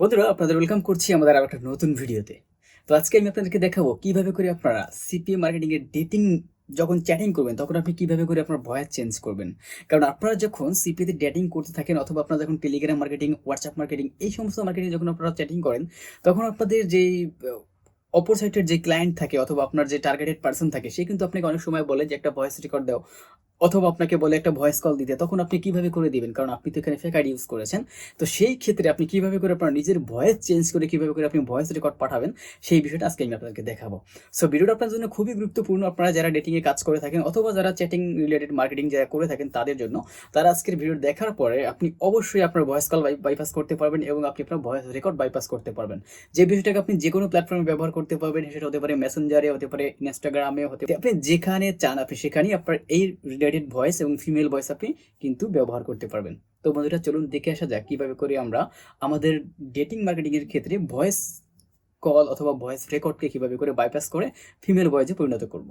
বন্ধুরা, আপনাদের ওয়েলকাম করছি আমাদের আর একটা নতুন ভিডিওতে। তো আজকে আমি আপনাদেরকে দেখাবো কীভাবে করে আপনারা সিপিএ মার্কেটিং এর ডেটিং যখন চ্যাটিং করবেন, তখন আপনি কীভাবে করে আপনার ভয়েস চেঞ্জ করবেন। কারণ আপনারা যখন সিপিতে ডেটিং করতে থাকেন অথবা আপনারা যখন টেলিগ্রাম মার্কেটিং হোয়াটসঅ্যাপ মার্কেটিং এই সমস্ত মার্কেটিং যখন আপনারা চ্যাটিং করেন, তখন আপনাদের যেই অপর সাইডের যে ক্লায়েন্ট থাকে অথবা আপনার যে টার্গেটেড পার্সন থাকে, সে কিন্তু আপনাকে অনেক সময় বলে যে একটা ভয়েস রেকর্ড দাও। অথবা আপনাকে বলে একটা ভয়েস কল দিতে, তখন আপনি কীভাবে করে দিবেন? কারণ আপনি তো এখানে ফেক আইডি ইউজ করেছেন। তো সেই ক্ষেত্রে আপনি কীভাবে করে আপনার নিজের ভয়েস চেঞ্জ করে কীভাবে করে আপনি ভয়েস রেকর্ড পাঠাবেন, সেই বিষয়টা আজকে আমি আপনাদেরকে দেখাবো। সো ভিডিওটা আপনার জন্য খুবই গুরুত্বপূর্ণ। আপনারা যারা ডেটিংয়ে কাজ করে থাকেন, অথবা যারা চ্যাটিং রিলেটেড মার্কেটিং যারা করে থাকেন, তাদের জন্য, তারা আজকের ভিডিও দেখার পরে আপনি অবশ্যই আপনার ভয়েস কল বাইপাস করতে পারবেন এবং আপনি আপনার ভয়েস রেকর্ড বাইপাস করতে পারবেন। যে বিষয়টাকে আপনি যে কোনো প্ল্যাটফর্মে ব্যবহার করতে পারবেন, সেটা হতে পারে মেসেঞ্জারে হতে পারে ইনস্টাগ্রামে হতে আপনি যেখানে চান, আপনি সেখানেই আপনার এই রিলেটেড ভয়েস এবং ফিমেল ভয়েস আপনি কিন্তু ব্যবহার করতে পারবেন। তো বন্ধুরা, চলুন দেখে আসা যাক কীভাবে করে আমরা আমাদের ডেটিং মার্কেটিংয়ের ক্ষেত্রে ভয়েস কল অথবা ভয়েস রেকর্ডকে কীভাবে করে বাইপাস করে ফিমেল ভয়েসে পরিণত করব।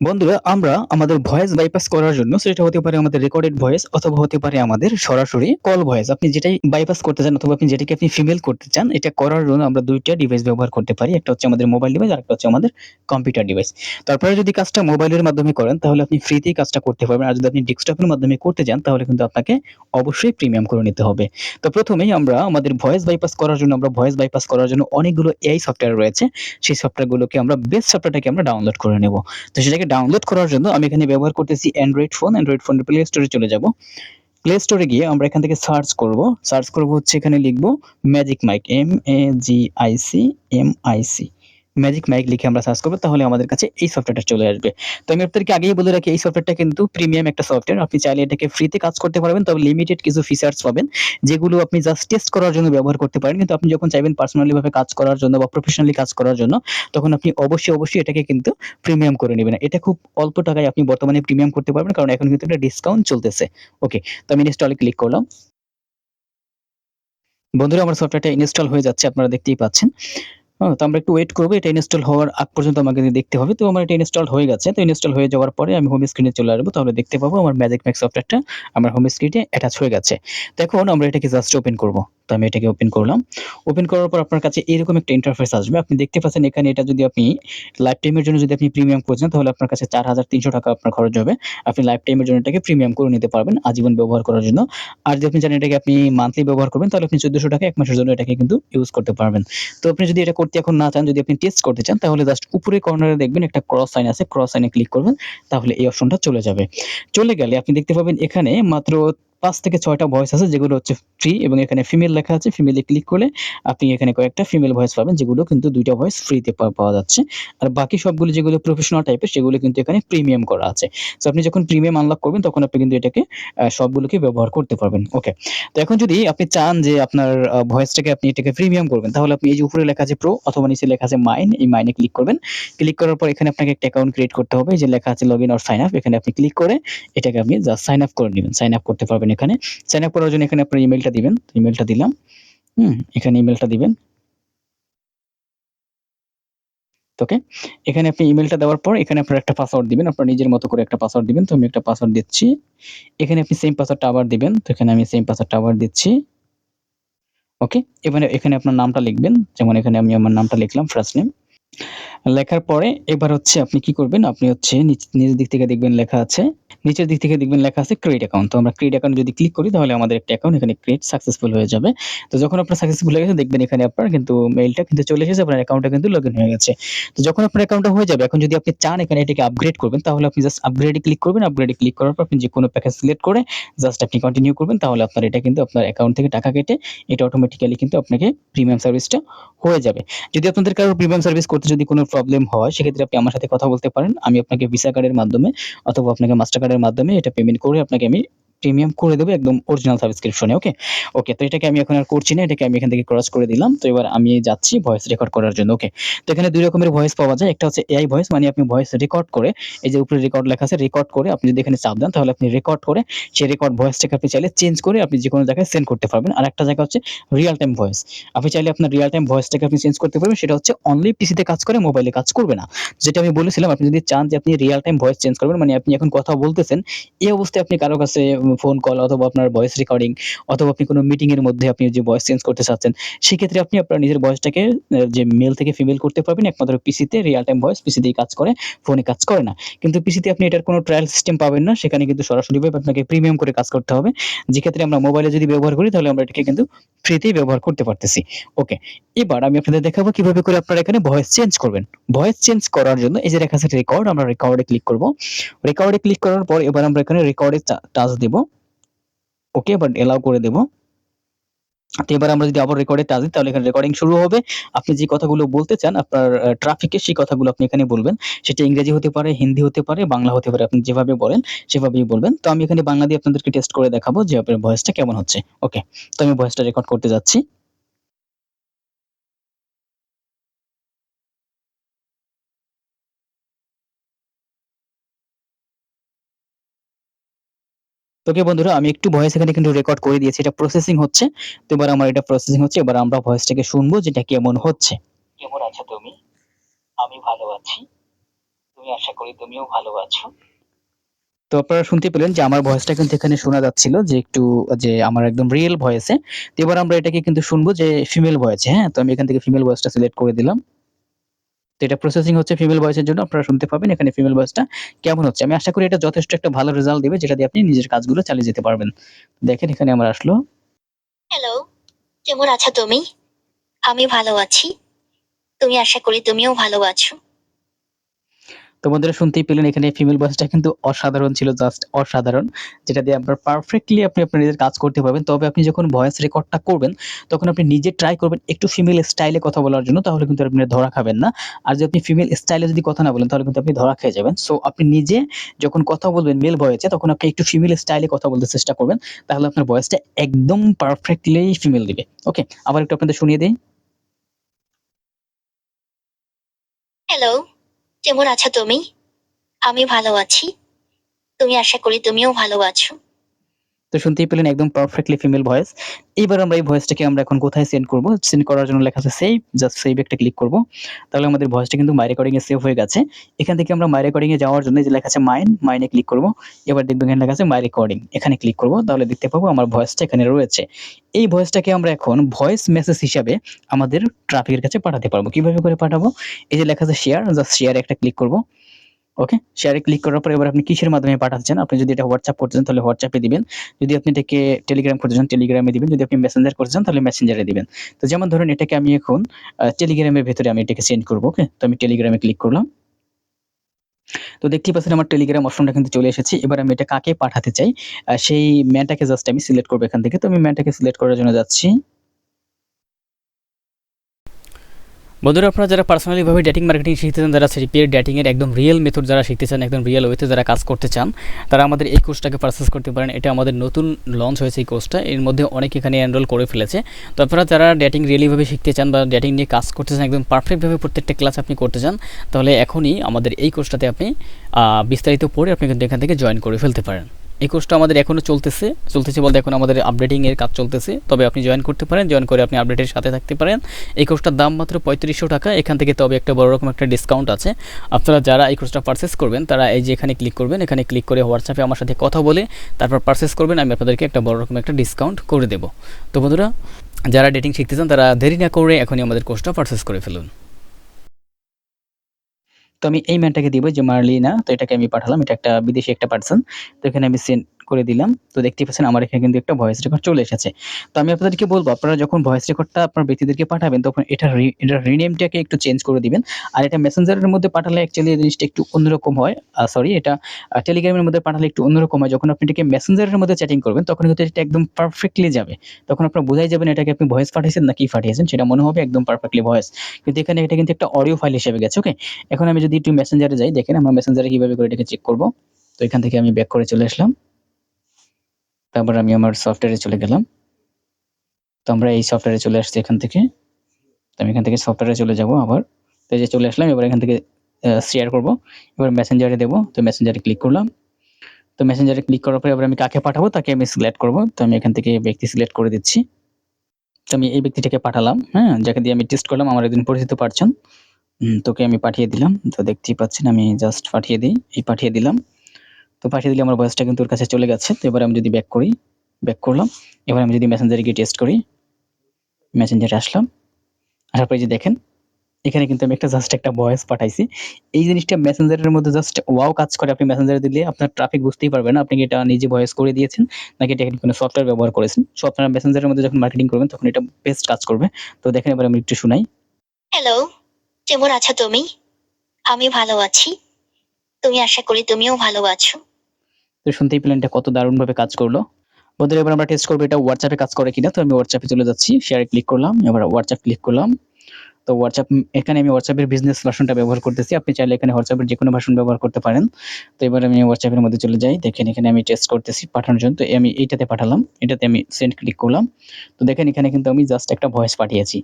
বন্ধুরা, আমরা আমাদের ভয়েস বাইপাস করার জন্য, সেটা হতে পারে আমাদের রেকর্ডেড ভয়েস অথবা হতে পারে আমাদের সরাসরি কল ভয়েস আপনি যেটাই বাইপাস করতে চান অথবা আপনি যেটাকে আপনি ফিমেল করতে চান, এটা করার জন্য আমরা দুইটা ডিভাইস ব্যবহার করতে পারি। একটা হচ্ছে আমাদের মোবাইল ডিভাইস আর একটা হচ্ছে আমাদের কম্পিউটার ডিভাইস তারপরে যদি কাজটা মোবাইলের মাধ্যমে করেন, তাহলে আপনি ফ্রিতেই কাজটা করতে পারবেন। আর যদি আপনি ডেস্কটপের মাধ্যমে করতে চান, তাহলে কিন্তু আপনাকে অবশ্যই প্রিমিয়াম করে নিতে হবে। তো প্রথমেই আমরা আমাদের ভয়েস বাইপাস করার জন্য, আমরা ভয়েস বাইপাস করার জন্য অনেকগুলো এআই সফটওয়্যার রয়েছে। সেই সফটওয়্যারগুলোকে আমরা বেস্ট সফটওয়্যারটাকে আমরা ডাউনলোড করে নেব। তো সেটাকে ডাউনলোড করার জন্য আমি এখানে ব্যবহার করতেছি অ্যান্ড্রয়েড ফোন অ্যান্ড্রয়েড ফোনের প্লে স্টোরে চলে যাব। প্লে স্টোরে গিয়ে আমরা এখান থেকে সার্চ করব। সার্চ করব হচ্ছে এখানে লিখব magic mike M A G I C M I C magic mike লিখে আমরা সার্চ করব, তাহলে আমাদের কাছে এই সফটওয়্যারটা চলে আসবে। তো আমি আপনাদেরকে আগেই বলে রাখি, এই সফটওয়্যারটা কিন্তু প্রিমিয়াম একটা সফটওয়্যার আপনি চাইলে এটাকে ফ্রিতে কাজ করতে পারবেন, তবে লিমিটেড কিছু ফিচার্স পাবেন, যেগুলো আপনি জাস্ট টেস্ট করার জন্য ব্যবহার করতে পারেন। কিন্তু আপনি যখন চাইবেন পার্সোনালি ভাবে কাজ করার জন্য বা প্রফেশনালি কাজ করার জন্য, তখন আপনি অবশ্যই অবশ্যই এটাকে কিন্তু প্রিমিয়াম করে নেবেন। এটা খুব অল্প টাকায় আপনি বর্তমানে প্রিমিয়াম করতে পারবেন, কারণ এখন কিন্তু একটা ডিসকাউন্ট চলতেছে। ওকে তো আমি ইনস্টলে ক্লিক করলাম। বন্ধুরা, আমার সফটওয়্যারটা ইনস্টল হয়ে যাচ্ছে, আপনারা দেখতেই পাচ্ছেন। হ্যাঁ, তো আমরা একটু ওয়েট করব এটা ইনস্টল হওয়ার আগ পর্যন্ত আমাকে দেখতে হবে। তো আমার এটা ইনস্টল হয়ে গেছে তো ইনস্টল হয়ে যাওয়ার পরে আমি হোম স্ক্রিনে চলে আসব তাহলে দেখতে পাবো আমার ম্যাজিক ম্যাক্স সফটওয়্যারটা আমার হোম স্ক্রিনে অ্যাটাচ হয়ে গেছে। তো এখন আমরা এটাকে জাস্ট ওপেন করব। তো আমি এটাকে ওপেন করলাম। ওপেন করার পর আপনার কাছে এরকম একটা ইন্টারফেস আসবে। আপনি দেখতে পাচ্ছেন এখানে এটা যদি আপনি লাইফ টাইমের জন্য যদি আপনি প্রিমিয়াম করছেন, তাহলে আপনার কাছে চার হাজার তিনশো টাকা আপনার খরচ হবে। আপনি লাইফ টাইমের জন্য এটাকে প্রিমিয়াম করে নিতে পারবেন আজীবন ব্যবহার করার জন্য। আর যদি আপনি জানেন এটাকে আপনি মান্থলি ব্যবহার করবেন, তাহলে আপনি চোদ্দশো টাকা এক মাসের জন্য এটাকে কিন্তু ইউজ করতে পারবেন। তো আপনি যদি এটা করতে এখন না চান, যদি আপনি টেস্ট করতে চান, তাহলে জাস্ট উপরে কর্নারে দেখবেন একটা ক্রস সাইন আছে। ক্রস সাইনে ক্লিক করবেন, তাহলে এই অপশনটা চলে যাবে। চলে গেলে আপনি দেখতে পাবেন এখানে মাত্র পাঁচ থেকে ছয়টা ভয়েস আছে, যেগুলো হচ্ছে ফ্রি এবং এখানে ফিমেল লেখা আছে। ফিমেলে ক্লিক করলে আপনি এখানে কয়েকটা ফিমেল ভয়েস পাবেন, যেগুলো কিন্তু দুইটা ভয়েস ফ্রিতে পাওয়া যাচ্ছে। আর বাকি সবগুলো যেগুলো প্রফেশনাল টাইপের সেগুলো কিন্তু এখানে প্রিমিয়াম করা আছে। তো আপনি যখন প্রিমিয়াম আনলক করবেন, তখন আপনি কিন্তু এটাকে সবগুলোকে ব্যবহার করতে পারবেন। ওকে তো এখন যদি আপনি চান যে আপনার ভয়েসটাকে আপনি এটাকে প্রিমিয়াম করবেন, তাহলে আপনি এই যে উপরে লেখা আছে প্রো অথবা নিচে লেখা আছে মাইন এই মাইনে ক্লিক করবেন। ক্লিক করার পর এখানে আপনাকে একটা অ্যাকাউন্ট ক্রিয়েট করতে হবে, যে লেখা আছে log in or sign up এখানে আপনি ক্লিক করে এটাকে আপনি জাস্ট সাইন আপ করে নেবেন। সাইন আপ করতে পারবেন এখানে। সাইন আপ করার জন্য এখানে আপনার ইমেলটা দিবেন। ইমেলটা দিলাম। হুম, এখানে ইমেলটা দিবেন। ওকে এখানে আপনি ইমেলটা দেওয়ার পর এখানে আপনার একটা পাসওয়ার্ড দিবেন। আপনার নিজের মতো করে একটা পাসওয়ার্ড দিবেন। তো আমি একটা পাসওয়ার্ড দিচ্ছি। এখানে আপনি সেম পাসওয়ার্ডটা আবার দিবেন। তো এখানে আমি সেম পাসওয়ার্ডটা আবার দিচ্ছি। ওকে এবারে এখানে আপনার নামটা লিখবেন। যেমন এখানে আমি আমার নামটা লিখলাম ফার্স্ট নেম লেখার পরে এবার হচ্ছে আপনি কি করবেন? আপনি হচ্ছে নিচের দিক থেকে দেখবেন লেখা আছে, নিচের দিক থেকে দেখবেন লেখা আছে ক্রিয়েট অ্যাকাউন্ট তো আমরা ক্রিয়েট অ্যাকাউন্ট যদি ক্লিক করি, তাহলে আমাদের একটা অ্যাকাউন্ট এখানে ক্রিয়েট সাকসেসফুল হয়ে যাবে। তো যখন আপনার সাকসেসফুল হয়ে গেছে, দেখবেন এখানে আপনার কিন্তু মেইলটা কিন্তু চলে এসেছে, আপনার অ্যাকাউন্টটা কিন্তু লগ হয়ে গেছে। তো যখন আপনার অ্যাকাউন্টটা হয়ে যাবে, এখন যদি আপনি চান এখানে এটাকে আপগ্রেড করবেন, তাহলে আপনি জাস্ট আপগ্রেডে ক্লিক করবেন। আপগ্রেডে ক্লিক করার পর আপনি যে কোনো প্যাকেজ সিলেক্ট করে জাস্ট আপনি কন্টিনিউ করবেন, তাহলে আপনার এটা কিন্তু আপনার অ্যাকাউন্ট থেকে টাকা কেটে এটা অটোমেটিক্যালি কিন্তু আপনাকে প্রিমিয়াম সার্ভিসটা হয়ে যাবে। যদি আপনাদের কারও প্রিমিয়াম সার্ভিস করতে যদি কোনো প্রবলেম হয়, সেক্ষেত্রে আপনি আমার সাথে কথা বলতে পারেন। আমি আপনাকে ভিসা কার্ডের মাধ্যমে অথবা আপনাকে মাস্টার কার্ডের মাধ্যমে এটা পেমেন্ট করে আপনাকে আমি প্রিমিয়াম করে দেবো একদম অরিজিনাল সাবস্ক্রিপশনে ওকে ওকে তো এটাকে আমি এখন আর করছি না, এটাকে আমি এখান থেকে ক্রস করে দিলাম। তো এবার আমি যাচ্ছি ভয়েস রেকর্ড করার জন্য ওকে তো এখানে দুই রকমের ভয়েস পাওয়া যায়, একটা হচ্ছে এআই ভয়েস মানে আপনি ভয়েস রেকর্ড করে, এই যে উপরে রেকর্ড লেখা আছে রেকর্ড করে আপনি যদি এখানে চাপ দেন, তাহলে আপনি রেকর্ড করে সেই রেকর্ড ভয়েসটাকে আপনি চাইলে চেঞ্জ করে আপনি যে কোনো জায়গায় সেন্ড করতে পারবেন। আর একটা জায়গা হচ্ছে রিয়েল টাইম ভয়েস আপনি চাইলে আপনার রিয়েল টাইম ভয়েসটাকে আপনি চেঞ্জ করতে পারবেন, সেটা হচ্ছে অনলি পিসিতে কাজ করে মোবাইলে কাজ করবে না। যেটা আমি বলেছিলাম, আপনি যদি চান যে আপনি রিয়েল টাইম ভয়েস চেঞ্জ করবেন মানে আপনি এখন কথা বলতেছেন, এই অবস্থায় আপনি কারও কাছে ফোন কল অথবা আপনার ভয়েস রেকর্ডিং অথবা আপনি কোনো মিটিং এর মধ্যে আপনি যে ভয়েস চেঞ্জ করতে চাচ্ছেন, সেক্ষেত্রে আপনি আপনার নিজের ভয়েসটাকে যে মেল থেকে ফিমেল করতে পারবেন, একমাত্র পিসিতে রিয়েল টাইম ভয়েস পিসিতেই কাজ করে ফোনে কাজ করে না। কিন্তু পিসিতে আপনি এটার কোনো ট্রায়াল সিস্টেম পাবেন না, সেখানে কিন্তু সরাসরিভাবে আপনাকে প্রিমিয়াম করে কাজ করতে হবে। যে ক্ষেত্রে আমরা মোবাইলে যদি ব্যবহার করি, তাহলে আমরা এটাকে কিন্তু ফ্রিতেই ব্যবহার করতে পারতেছি। ওকে এবার আমি আপনাদের দেখাবো কীভাবে করে আপনারা এখানে ভয়েস চেঞ্জ করবেন। ভয়েস চেঞ্জ করার জন্য এই যে লেখা আছে রেকর্ড আমরা রেকর্ডে ক্লিক করব। রেকর্ডে ক্লিক করার পর এবার আমরা এখানে রেকর্ডে টাচ দেব। ওকে বাট এলাও করে দেব। তো এবার আমরা যদি আবার রেকর্ডে আসি, তাহলে এখানে রেকর্ডিং শুরু হবে। আপনি যে কথাগুলো বলতে চান, আপনার ট্রাফিকে সেই কথাগুলো আপনি এখানে বলবেন। সেটা ইংরেজি হতে পারে, হিন্দি হতে পারে, বাংলা হতে পারে, আপনি যেভাবে বলেন, সেভাবেই বলবেন। তো আমি এখানে বাংলা দিয়ে আপনাদেরকে টেস্ট করে দেখাবো যে আপনার ভয়েসটা কেমন হচ্ছে। ওকে তো আমি ভয়েসটা রেকর্ড করতে যাচ্ছি। ওকে বন্ধুরা আমি একটু ভয়েস এখানে কিন্তু রেকর্ড করে দিয়েছি। এটা প্রসেসিং হচ্ছে। তো এবার আমার এটা প্রসেসিং হচ্ছে। এবার আমরা ভয়েসটাকে শুনব যেটা কেমন হচ্ছে। কেমন আছো তুমি? আমি ভালো আছি। তুমি আশা করি তুমিও ভালো আছো। তো আপনারা শুনতে পেলেন যে আমার ভয়েসটা কিন্তু এখানে শোনা যাচ্ছিল যে একটু যে আমার একদম রিয়েল ভয়েসে তো এবার আমরা এটাকে কিন্তু শুনব যে ফিমেল ভয়েসে হ্যাঁ? তো আমি এখান থেকে ফিমেল ভয়েসটা সিলেক্ট করে দিলাম। তো এটা প্রসেসিং হচ্ছে ফিমেল ভয়েসের জন্য, আপনারা শুনতে পাবেন এখানে ফিমেল ভয়েসটা কেমন হচ্ছে। আমি আশা করি এটা যথেষ্ট একটা ভালো রেজাল্ট দেবে, যেটা দিয়ে আপনি নিজের কাজগুলো চালিয়ে যেতে পারবেন। দেখেন, এখানে আমার আসলো। হ্যালো কেমন আছো তুমি? আমি ভালো আছি। তুমি আশা করি তুমিও ভালো আছো। তো শুনতেই পেলেন, এখানে ফিমেল ভয়েসটা কিন্তু অসাধারণ ছিল জাস্ট অসাধারণ, যেটা দিয়ে আপনার পারফেক্টলি আপনি আপনার নিজের কাজ করতে পারবেন। তবে আপনি যখন ভয়েস রেকর্ডটা করবেন, তখন আপনি নিজে ট্রাই করবেন একটু ফিমেল স্টাইলে কথা বলার জন্য, তাহলে কিন্তু আপনি ধরা খাবেন না। আর যদি আপনি ফিমেল স্টাইলে যদি কথা না বলেন, তাহলে কিন্তু আপনি ধরা খেয়ে যাবেন। সো আপনি নিজে যখন কথা বলবেন মেল ভয়েসে তখন আপনি একটু ফিমেল স্টাইলে কথা বলতে চেষ্টা করবেন, তাহলে আপনার ভয়েসটা একদম পারফেক্টলি ফিমেল দিবে। ওকে আবার একটু আপনাদের শুনিয়ে দিই। হ্যালো কেমন আছো তুমি? আমি ভালো আছি। তুমি আশা করি তুমিও ভালো আছো। তো শুনতেই পেলেন একদম পারফেক্টলি ফিমেল ভয়েস এবার আমরা এই ভয়েসটাকে আমরা এখন কোথায় সেন্ড করব? সেন্ড করার জন্য লেখা আছে সেভ জাস্ট সেভ একটা ক্লিক করব। তাহলে আমাদের ভয়েসটা কিন্তু মাই রেকর্ডিং এ সেভ হয়ে গেছে। এখান থেকে আমরা মাই রেকর্ডিং এ যাওয়ার জন্য যে লেখা আছে মাইন মাইনে ক্লিক করব। এবার দেখবেন এখানে লেখা আছে মাই রেকর্ডিং এখানে ক্লিক করব, তাহলে দেখতে পাবো আমার ভয়েসটা এখানে রয়েছে। এই ভয়েসটাকে আমরা এখন ভয়েস মেসেজ হিসাবে আমাদের ট্রাফিকের কাছে পাঠাতে পারব। কীভাবে করে পাঠাবো? এই যে লেখা আছে শেয়ার জাস্ট শেয়ারে একটা ক্লিক করব। ওকে শেয়ারে ক্লিক করার পরে এবার আপনি কিসের মাধ্যমে পাঠাচ্ছেন? আপনি যদি এটা হোয়াটসঅ্যাপ করতে চান, তাহলে হোয়াটসঅ্যাপে দিবেন। যদি আপনি এটাকে টেলিগ্রাম করতে চান টেলিগ্রামে দিবেন। যদি আপনি মেসেঞ্জার করতে চান, তাহলে মেসেঞ্জারে দিবেন। তো যেমন ধরুন, এটাকে আমি এখন টেলিগ্রামের ভেতরে আমি এটাকে সেন্ড করব ওকে তো আমি টেলিগ্রামে ক্লিক করলাম। তো দেখতেই পাচ্ছেন আমার টেলিগ্রাম অপশনটা কিন্তু চলে এসেছে। এবার আমি এটা কাকে পাঠাতে চাই? সেই ম্যানটাকে জাস্ট আমি সিলেক্ট করব এখান থেকে। তো আমি ম্যানটাকে সিলেক্ট করার জন্য যাচ্ছি। বন্ধুরা, আপনারা যারা পার্সোনালিভাবে ডেটিং মার্কেটিং শিখতে চান যারা সিপিএর ডেটিং এর একদম রিয়েল মেথড যারা শিখতে চান একদম রিয়েল ওয়েতে যারা কাজ করতে চান, তারা আমাদের এই কোর্সটাকে পারচেস করতে পারেন। এটা আমাদের নতুন লঞ্চ হয়েছে এই কোর্সটা এর মধ্যে অনেক এখানে এনরোল করে ফেলেছে। তো আপনারা যারা ডেটিং রিয়েলিভাবে শিখতে চান বা ডেটিং নিয়ে কাজ করতে চান, একদম পারফেক্টভাবে প্রত্যেকটা ক্লাস আপনি করতে চান, তাহলে এখনই আমাদের এই কোর্সটাতে আপনি বিস্তারিত পড়ে আপনি কিন্তু এখান থেকে জয়েন করে ফেলতে পারেন। এই কোর্সটা আমাদের এখনও চলতেছে। চলতেছে বলতে এখন আমাদের আপডেটিংয়ের কাজ চলতেছে। তবে আপনি জয়েন করতে পারেন জয়েন করে আপনি আপডেটের সাথে থাকতে পারেন। এই কোর্সটার দাম মাত্র পঁয়ত্রিশশো টাকা। এখান থেকে তবে একটা বড় রকম একটা ডিসকাউন্ট আছে। আপনারা যারা এই কোর্সটা পারচেস করবেন, তারা এই যে এখানে ক্লিক করবেন, এখানে ক্লিক করে হোয়াটসঅ্যাপে আমার সাথে কথা বলে তারপর পারচেস করবেন, আমি আপনাদেরকে একটা বড় রকম একটা ডিসকাউন্ট করে দেবো। তো বন্ধুরা, যারা ডেটিং শিখতে চান, তারা দেরি না করে এখনই আমাদের কোর্সটা পারচেস করে ফেলুন। তো আমি এই ম্যানটাকে দিব যে মার্লিনা, তো এটাকে আমি পাঠালাম, এটা একটা বিদেশি একটা পার্সন তো এখানে আমি সেন্ড করে দিলাম। তো দেখতেই পাচ্ছেন আমার এখানে কিন্তু একটা ভয়েস রেকর্ড চলে এসেছে। তো আমি আপনাদেরকে বলব, আপনারা যখন ভয়েস রেকর্ডটা আপনার ব্যক্তিদেরকে পাঠাবেন, তখন এটা এটা রিনেমটাকে একটু চেঞ্জ করে দিবেন। আর এটা মেসেঞ্জারের মধ্যে পাঠালে অ্যাকচুয়ালি এই জিনিসটা একটু অন্যরকম হয়। সরি এটা টেলিগ্রামের মধ্যে পাঠালে একটু অন্যরকম হয়। যখন আপনি এটাকে মেসেঞ্জারের মধ্যে চ্যাটিং করবেন, তখন কিন্তু এটা একদম পারফেক্টলি যাবে। তখন আপনার বোঝাই যাবেন এটাকে আপনি ভয়েস পাঠিয়েছেন না কি পাঠিয়েছেন, সেটা মনে হবে একদম পারফেক্টলি ভয়েস কিন্তু এখানে এটা কিন্তু একটা অডিও ফাইল হিসেবে গেছে ওকে এখন আমি যদি একটু মেসেঞ্জারে যাই, দেখেন আমরা মেসেঞ্জারে কীভাবে করে এটাকে চেক করব। তো এখান থেকে আমি ব্যাক করে চলে আসলাম। তারপর আমি আমার সফটওয়্যারে চলে গেলাম। তো আমরা এই সফটওয়্যারে চলে আসছি এখান থেকে। তো আমি এখান থেকে সফটওয়্যারে চলে যাব আবার। তো যে চলে আসলাম, এবার এখান থেকে শেয়ার করব। এবার মেসেঞ্জারে দেবো। তো মেসেঞ্জারে ক্লিক করলাম। তো মেসেঞ্জারে ক্লিক করার পরে এবার আমি কাকে পাঠাবো, তাকে আমি সিলেক্ট করব। তো আমি এখান থেকে ব্যক্তি সিলেক্ট করে দিচ্ছি। তো আমি এই ব্যক্তিটাকে পাঠালাম হ্যাঁ? যাকে দিয়ে আমি টেস্ট করলাম, আমার একজন পরিচিত পারছেন। তোকে আমি পাঠিয়ে দিলাম। তো দেখতেই পাচ্ছেন, আমি জাস্ট পাঠিয়ে দিই। এই পাঠিয়ে দিলাম। তো পাঠিয়ে দিলে আমার ভয়েসটা কিন্তু ওর কাছে চলে গেছে। তো এবার আমি যদি ব্যাক করি ব্যাক করলাম। এবার আমি যদি মেসেঞ্জারে গিয়ে টেস্ট করি মেসেঞ্জারে আসলাম। আসার পরে যে দেখেন, এখানে কিন্তু আমি একটা জাস্ট একটা ভয়েস পাঠাইছি। এই জিনিসটা মেসেঞ্জারের মধ্যে জাস্ট ওয়াও কাজ করে। আপনি মেসেঞ্জারে দিলে আপনার ট্রাফিক বুঝতেই পারবেন। না আপনি এটা নিজে ভয়েস করে দিয়েছেন, নাকি এটা কোনো সফটওয়্যার ব্যবহার করেছেন? সো আপনারা মেসেঞ্জারের মধ্যে যখন মার্কেটিং করবেন, তখন এটা বেস্ট কাজ করবে। তো দেখেন এবার আমি একটু শোনাই। হ্যালো কেমন আছো তুমি? আমি ভালো আছি। তুমি আশা করি তুমিও ভালো আছো। তো শুনতেই পেলেন এটা কত দারুণভাবে কাজ করল। বন্ধুরা, এবার আমরা টেস্ট করব এটা হোয়াটসঅ্যাপে কাজ করে কিনা। তো আমি হোয়াটসঅ্যাপে চলে যাচ্ছি শেয়ারে ক্লিক করলাম, এবার হোয়াটসঅ্যাপ ক্লিক করলাম। তো হোয়াটসঅ্যাপ এখানে আমি হোয়াটসঅ্যাপের বিজনেস ভার্সনটা ব্যবহার করতেছি। আপনি চাইলে এখানে হোয়াটসঅ্যাপের যে কোনো ভার্সন ব্যবহার করতে পারেন। তো এবার আমি হোয়াটসঅ্যাপের মধ্যে চলে যাই। দেখেন, এখানে আমি টেস্ট করতেছি পাঠানোর জন্য। তো আমি এইটাতে পাঠালাম, এটাতে আমি সেন্ড ক্লিক করলাম। তো দেখেন, এখানে কিন্তু আমি জাস্ট একটা ভয়েস পাঠিয়েছি।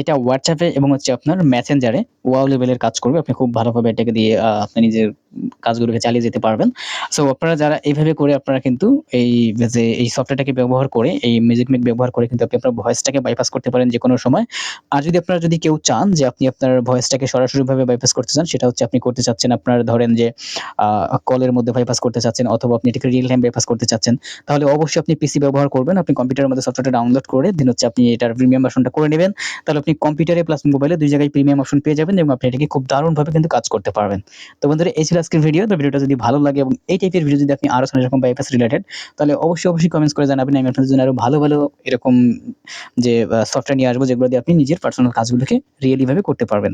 এটা হোয়াটসঅ্যাপে এবং হচ্ছে আপনার মেসেঞ্জারে ওয়াও লেভেলের কাজ করবে। আপনি খুব ভালোভাবে এটাকে দিয়ে আপনি নিজের কাজগুলোকে চালিয়ে যেতে পারবেন। সো আপনারা যারা এইভাবে করে আপনারা কিন্তু এই যে এই সফটওয়্যারটাকে ব্যবহার করে, এই মিউজিক মেক ব্যবহার করে কিন্তু আপনি আপনার ভয়েসটাকে বাইপাস করতে পারেন যে কোনো সময়। আর যদি আপনারা যদি কেউ চান যে আপনি আপনার ভয়েসটাকে সরাসরিভাবে বাইপাস করতে চান, সেটা হচ্ছে আপনি করতে চাচ্ছেন আপনার ধরেন যে কলের মধ্যে বাইপাস করতে চাচ্ছেন অথবা আপনি এটাকে রিয়েল টাইম বাইপাস করতে চাচ্ছেন, তাহলে অবশ্যই আপনি পিসি ব্যবহার করবেন। আপনি কম্পিউটারের মধ্যে সফটওয়্যারটা ডাউনলোড করে দিন হচ্ছে আপনি এটার প্রিমিয়াম ভার্সনটা করে নেবেন। তাহলে আপনি কম্পিউটারে প্লাস মোবাইলে দুই জায়গায় প্রিমিয়াম অপশন পেয়ে যাবেন এবং আপনি এটাকে খুব দারুণভাবে কিন্তু কাজ করতে পারবেন। তো বন্ধুরা, এই ছিল আজকের ভিডিও তো ভিডিওটা যদি ভালো লাগে এবং এই টাইপের ভিডিও যদি আপনি আরও এরকম বাইপাস রিলেটেড তাহলে অবশ্যই অবশ্যই কমেন্টস করে জানাবেন। আমি আপনাদের জন্য আরও ভালো ভালো এরকম যে সফটওয়্যার নিয়ে আসব যেগুলো দিয়ে আপনি নিজের পার্সোনাল কাজগুলোকে রিয়েলিভাবে করতে পারবেন।